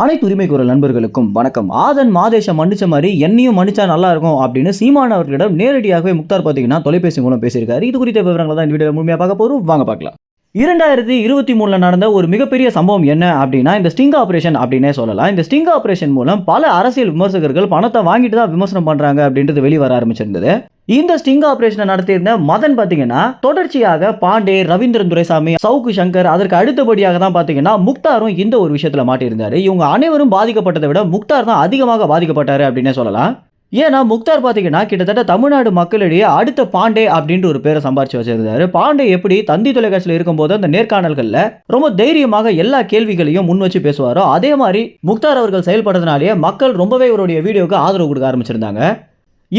அனைத்து உரிமை குரல் நண்பர்களுக்கும் வணக்கம். ஆதன் மாதேஷை மன்னிச்ச மாதிரி என்னையும் மன்னிச்சா நல்லா இருக்கும் அப்படின்னு சீமான் அவர்களிடம் நேரடியாகவே முக்தார் பார்த்தீங்கன்னா தொலைபேசி மூலம் பேசியிருக்காரு. இது குறித்த விவரங்களை தான் இந்த வீடியோ முழுமையாக பார்க்க போகிறோம் வாங்க பார்க்கலாம். இரண்டாயிரத்தி இருபத்தி மூணில் நடந்த ஒரு மிகப்பெரிய சம்பவம் என்ன அப்படின்னா இந்த ஸ்டிங் ஆபரேஷன் அப்படின்னே சொல்லலாம். இந்த ஸ்டிங் ஆபரேஷன் மூலம் பல அரசியல் விமர்சகர்கள் பணத்தை வாங்கிட்டு தான் விமர்சனம் பண்ணுறாங்க அப்படின்றது வெளிவர வர ஆரம்பிச்சிருந்தது. இந்த ஸ்டிங் ஆபரேஷனை நடத்தியிருந்த மதன் பார்த்தீங்கன்னா தொடர்ச்சியாக பாண்டே ரவீந்திரன் துரைசாமி சவுக்கு சங்கர் அதற்கு அடுத்தபடியாக தான் பார்த்தீங்கன்னா முக்தாரும் இந்த ஒரு விஷயத்தில் மாட்டியிருந்தாரு. இவங்க அனைவரும் பாதிக்கப்பட்டதை விட முக்தார் தான் அதிகமாக பாதிக்கப்பட்டாரு அப்படின்னே சொல்லலாம். ஏன்னா முக்தார் பார்த்தீங்கன்னா கிட்டத்தட்ட தமிழ்நாடு மக்களிடையே அடுத்த பாண்டே அப்படின்ற ஒரு பேரை சம்பாரிச்சு வச்சிருந்தாரு. பாண்டே எப்படி தந்தி தொலைக்காட்சியில் இருக்கும்போது அந்த நேர்காணல்களில் ரொம்ப தைரியமாக எல்லா கேள்விகளையும் முன் வச்சு பேசுவாரோ அதே மாதிரி முக்தார் அவர்கள் செயல்படுறதுனாலேயே மக்கள் ரொம்பவே இவருடைய வீடியோவுக்கு ஆதரவு கொடுக்க ஆரம்பிச்சிருந்தாங்க.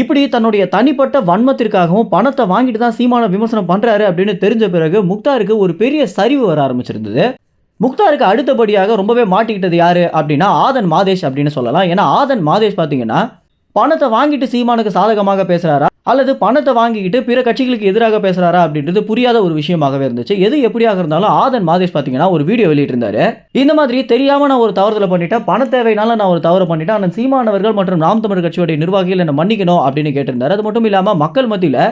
இப்படி தன்னுடைய தனிப்பட்ட வன்மத்திற்காகவும் பணத்தை வாங்கிட்டு தான் சீமான விமர்சனம் பண்ணுறாரு அப்படின்னு தெரிஞ்ச பிறகு முக்தாருக்கு ஒரு பெரிய சரிவு வர ஆரம்பிச்சிருந்தது. முக்தாருக்கு அடுத்தபடியாக ரொம்பவே மாட்டிக்கிட்டது யாரு அப்படின்னா ஆதன் மாதேஷ் அப்படின்னு சொல்லலாம். ஏன்னா ஆதன் மாதேஷ் பார்த்தீங்கன்னா பணத்தை வாங்கிட்டு சீமானுக்கு சாதகமாக பேசுகிறாரா அல்லது பணத்தை வாங்கிக்கிட்டு பிற கட்சிகளுக்கு எதிராக பேசுறாரா அப்படின்றது புரியாத ஒரு விஷயமாகவே இருந்துச்சு. எது எப்படியாக இருந்தாலும் ஆதன் மாதேஷ் பார்த்தீங்கன்னா ஒரு வீடியோ வெளியிட்டிருந்தாரு. இந்த மாதிரி தெரியாம நான் ஒரு தவறுதலை பண்ணிட்டேன். பண தேவைனால நான் ஒரு தவறு பண்ணிட்டேன். ஆனால் சீமானவர்கள் மற்றும் நாம் தமிழர் கட்சியுடைய நிர்வாகிகள் என்ன மன்னிக்கணும் அப்படின்னு கேட்டிருந்தாரு. அது மட்டும் இல்லாமல் மக்கள் மத்தியில்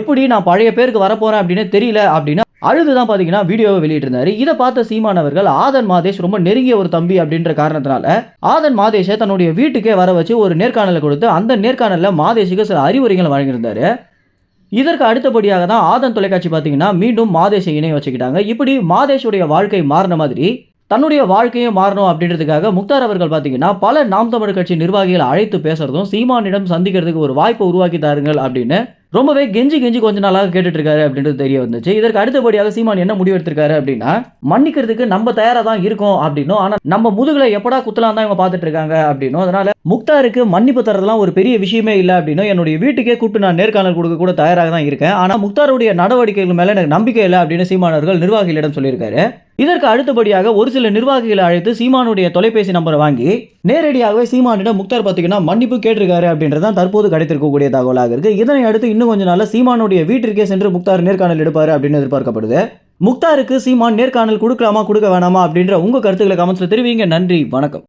எப்படி நான் பழைய பேருக்கு வரப்போறேன் அப்படின்னு தெரியல அப்படின்னு அழுதுதான் பார்த்தீங்கன்னா வீடியோவை வெளியிட்டிருந்தாரு. இதை பார்த்த சீமானவர்கள் ஆதன் மாதேஷ் ரொம்ப நெருங்கிய ஒரு தம்பி அப்படின்ற காரணத்தினால ஆதன் மாதேஷை தன்னுடைய வீட்டுக்கே வர வச்சு ஒரு நேர்காணலை கொடுத்து அந்த நேர்காணலில் மாதேஷுக்கு சில அறிவுரைகளை வழங்கியிருந்தாரு. இதற்கு அடுத்தபடியாக தான் ஆதன் தொலைக்காட்சி பார்த்தீங்கன்னா மீண்டும் மாதேஷை இணைய வச்சுக்கிட்டாங்க. இப்படி மாதேஷுடைய வாழ்க்கை மாறின மாதிரி தன்னுடைய வாழ்க்கையும் மாறணும் அப்படின்றதுக்காக முக்தார் அவர்கள் பார்த்தீங்கன்னா பல நாம் தமிழ் கட்சி நிர்வாகிகளை அழைத்து பேசுறதும் சீமானிடம் சந்திக்கிறதுக்கு ஒரு வாய்ப்பை உருவாக்கி தாருங்கள் அப்படின்னு ரொம்பவே கெஞ்சி கெஞ்சி கொஞ்ச நாளாக கேட்டுட்டு இருக்காரு அப்படின்றது தெரிய வந்துச்சு. இதற்கு அடுத்தபடியாக சீமான் என்ன முடிவு எடுத்திருக்காரு அப்படின்னா மன்னிக்கிறதுக்கு நம்ம தயாரா தான் இருக்கோம் அப்படின்னும். ஆனா நம்ம முதுகில் எப்படா குத்தலாம் தான் இவங்க பார்த்துட்டு இருக்காங்க அப்படின்னும். அதனால முக்தாருக்கு மன்னிப்பு தரதெல்லாம் ஒரு பெரிய விஷயமே இல்லை அப்படின்னும். என்னுடைய வீட்டுக்கே கூப்பிட்டு நான் நேர்காணல் கொடுக்க கூட தயாராக தான் இருக்கேன். ஆனா முக்தாருடைய நடவடிக்கைகள் மேல எனக்கு நம்பிக்கை இல்லை அப்படின்னு சீமானவர்கள் நிர்வாகிகளிடம் சொல்லியிருக்காரு. இதற்கு அடுத்தபடியாக ஒரு சில நிர்வாகிகளை அழைத்து சீமானுடைய தொலைபேசி நம்பரை வாங்கி நேரடியாகவே சீமானிடம் முக்தார் பார்த்தீங்கன்னா மன்னிப்பு கேட்டிருக்காரு அப்படின்றதான் தற்போது கிடைத்திருக்கக்கூடிய தகவலாக இருக்கு. இதனை அடுத்து இன்னும் கொஞ்ச நாள்ல சீமானுடைய வீட்டிற்கே சென்று முக்தார் நேர்காணல் எடுப்பாரு அப்படின்னு எதிர்பார்க்கப்படுது. முக்தாருக்கு சீமான் நேர்காணல் கொடுக்கலாமா கொடுக்க வேணாமா அப்படின்ற உங்க கருத்துக்களை கமெண்ட்ஸ்ல தெரிவிங்க. நன்றி வணக்கம்.